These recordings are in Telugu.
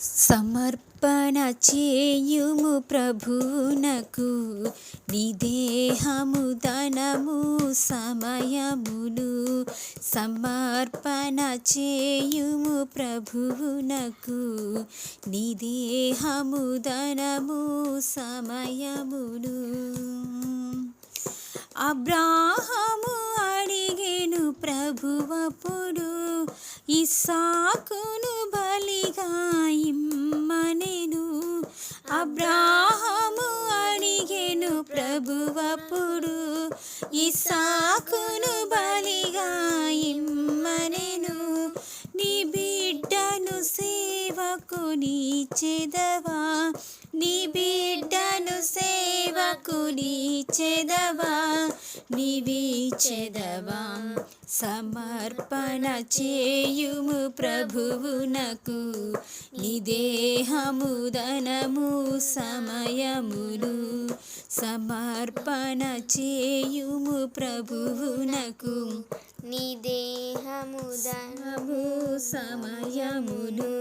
సమర్పణ చేయుము ప్రభునకు నిదేహము ధనము సమయములు. సమర్పణ చేయుము ప్రభునకు నిదేహము ధనము సమయములు. అబ్రాహము అడిగేను ప్రభువపుడు ఇసాకును బలిగా ఇమ్మనెను. అబ్రాహము అడిగెను ప్రభువపుడు. ఇసాకును బలిగా ఇమ్మనెను. నీ బిడ్డను సేవకు నీ చెదవా. నీ బిడ్డ సేవకు నీ చెదవా నీవి చెదవా సమర్పణ చేయుము ప్రభువునకు నిదేహము ధనము సమయములు. సమర్పణ చేయుము ప్రభువునకు నీ దేహము ధనము సమయములు.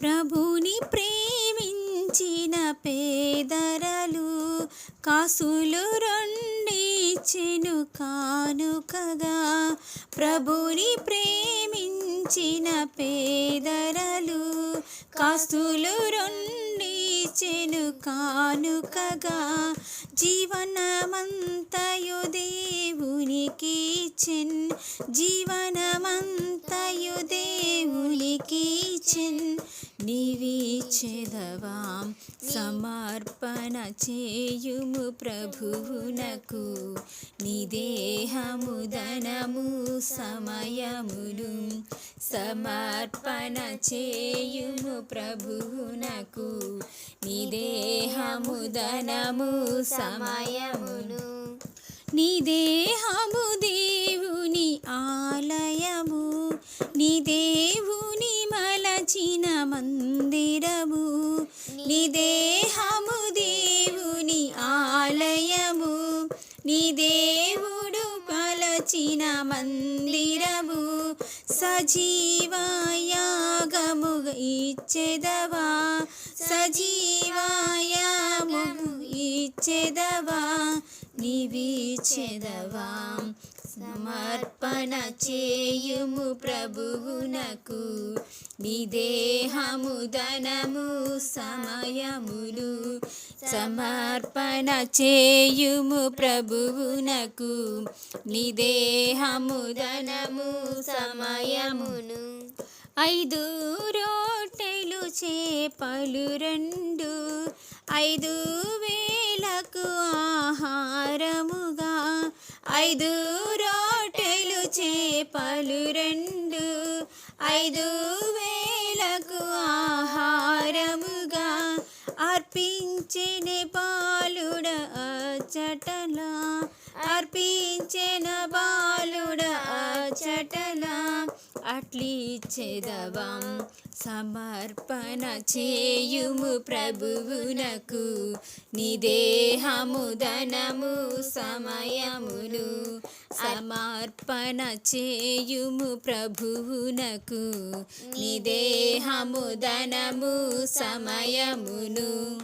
ప్రభుని ప్రేమించిన పేదరలు కాసులు రెండిచ్చెను కానుకగా ప్రభుని ప్రేమించిన పేదరలు కాసులు రెండిచ్చెను కానుకగా జీవనమంతయు దేవునికి చెన్ జీవనమంత నీవి సమర్పణ చేయుము ప్రభువునకు నిదేహము ధనము సమయములు సమర్పణ చేయుము ప్రభువునకు నిదేహము ధనము సమయములు నీ దేహము దేవుని ఆలయము నీ మలచిన మందిరము నీ దేహము దేవుని ఆలయము. నీ దేవుడు మలచిన మందిరము. సజీవయాగము ఇచ్చెదవా? సజీవయాగము ఇచ్చెదవా నివిచెదవా సమర్పణ చేయుము ప్రభువునకు నిదేహము ధనము సమయములు సమర్పణ చేయుము ప్రభువునకు నిదేహము ధనము సమయమును ఐదు రోటెలు చేపలు రెండు ఐదు ఆహారముగా ఐదు రోటెలు చేపలు రెండు ఐదు వేలకు ఆహారముగా అర్పించిన బాలుడ చటలా అర్పించిన బాలుడ చటలా అట్లిచెదవం సమర్పణ చేయుము ప్రభువునకు నిదేహము ధనము సమయమును. సమర్పణ చేయుము ప్రభువునకు నిదేహము ధనము సమయమును.